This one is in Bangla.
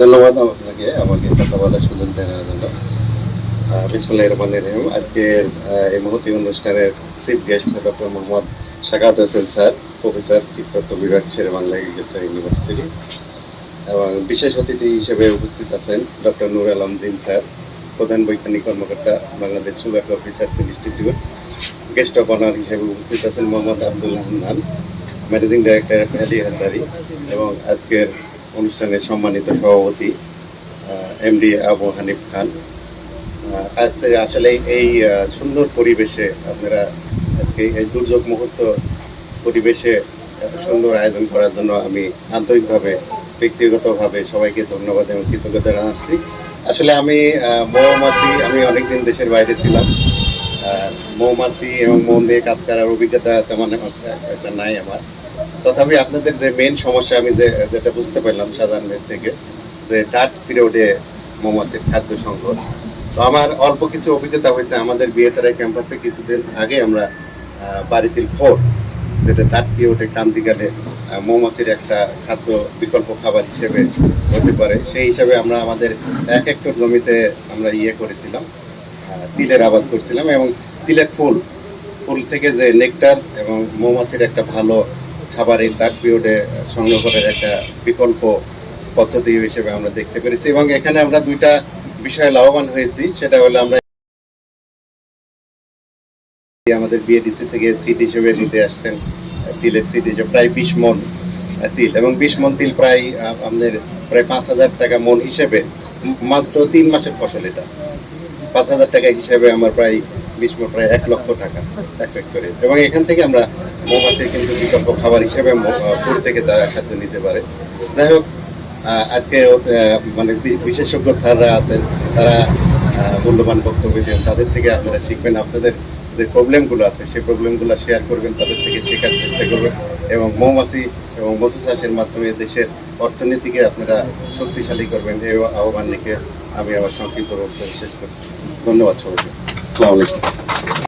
ধন্যবাদ আপনাকে, আমাকে কথা বলার সুযোগ দেওয়ার জন্য। বিসমুল্লাহ রহমান রহিম। আজকের এই মহতি অনুষ্ঠানের chief guest doctor Mohammad Shakhawat Hossain sir, professor কীর্তত্ব বিভাগ শেরে বাংলা এগ্রিকালচার ইউনিভার্সিটি। এবং বিশেষ অতিথি হিসেবে উপস্থিত আছেন ডক্টর নুর আলম দিন স্যার, প্রধান বৈজ্ঞানিক কর্মকর্তা, Bangladesh sugar research institute. Guest of honour হিসেবে উপস্থিত আছেন মোহাম্মদ আব্দুল হান্নান ম্যানেজিং ডাইরেক্টর আলী হাজারি। এবং আজকের অনুষ্ঠানের সম্মানিত সভাপতি এমডি আবু হানিফ খান। আজকে আসলে এই সুন্দর পরিবেশে আপনারা আজকে এই দুর্যোগ মুহূর্ত পরিবেশে এত সুন্দর আয়োজন করার জন্য আমি আন্তরিকভাবে, ব্যক্তিগতভাবে সবাইকে ধন্যবাদ এবং কৃতজ্ঞতা জানাচ্ছি। আসলে আমি মৌমাছি, আমি অনেকদিন দেশের বাইরে ছিলাম। মৌমাছি এবং মন দিয়ে কাজ করার অভিজ্ঞতা তেমন একটা নাই আমার। তথাপি আপনাদের যে মেন সমস্যা, আমি যেটা বুঝতে পারলাম সাধারণের থেকে, যে ডার্ট পিরিয়ডে মৌমাছির খাদ্য সংকট। তো আমার অল্প কিছু অভিজ্ঞতা হয়েছে, আমাদের বিয়েতারা ক্যাম্পাসে কিছুদিন আগে আমরা বাড়িতে ফোর যেটা ডার্ট পিরিয়ডে ক্রান্তিকালে মৌমাছির একটা খাদ্য বিকল্প খাবার হিসেবে হতে পারে। সেই হিসাবে আমরা আমাদের এক হেক্টর জমিতে আমরা ইয়ে করেছিলাম তিলের আবাদ করছিলাম এবং তিলের ফুল ফুল থেকে যে নেকটার এবং মৌমাছির একটা ভালো খাবার এই ডার্ক পিরিয়ডে সংগ্রহ করার একটা বিকল্প পদ্ধতি হিসেবে আমরা দেখতে পেরেছি এবং এখানে আমরা দুইটা বিষয়ে লাভবান হয়েছি। সেটা হলো আমরা আমাদের বিএডিসি থেকে সিট হিসেবে নিতে আসছেন তিলের সিট হিসেবে প্রায় বিশ মন তিল এবং বিশ মন তিল প্রায় আমাদের প্রায় পাঁচ হাজার টাকা মন হিসেবে মাত্র তিন মাসের ফসল এটা। পাঁচ হাজার টাকা হিসেবে আমার প্রায় বিশ মন প্রায় এক লক্ষ টাকা এক করে এবং এখান থেকে আমরা মৌমাছির কিন্তু বিকল্প খাবার হিসেবে ফুল থেকে তারা খাদ্য নিতে পারে। যাই হোক আজকে মানে বিশেষজ্ঞ স্যাররা আছেন, তারা মূল্যবান বক্তব্য দেন তাদের থেকে আপনারা শিখবেন, আপনাদের যে প্রবলেমগুলো আছে, সেই প্রবলেমগুলো শেয়ার করবেন, তাদের থেকে শেখার চেষ্টা করবেন এবং মৌমাছি এবং মধু চাষের মাধ্যমে দেশের অর্থনীতিকে আপনারা শক্তিশালী করবেন। এই আহ্বান রেখে আমি আবার সংক্ষিপ্ত বক্তব্য শেষ করছি। ধন্যবাদ সবাইকে। আসসালামু আলাইকুম।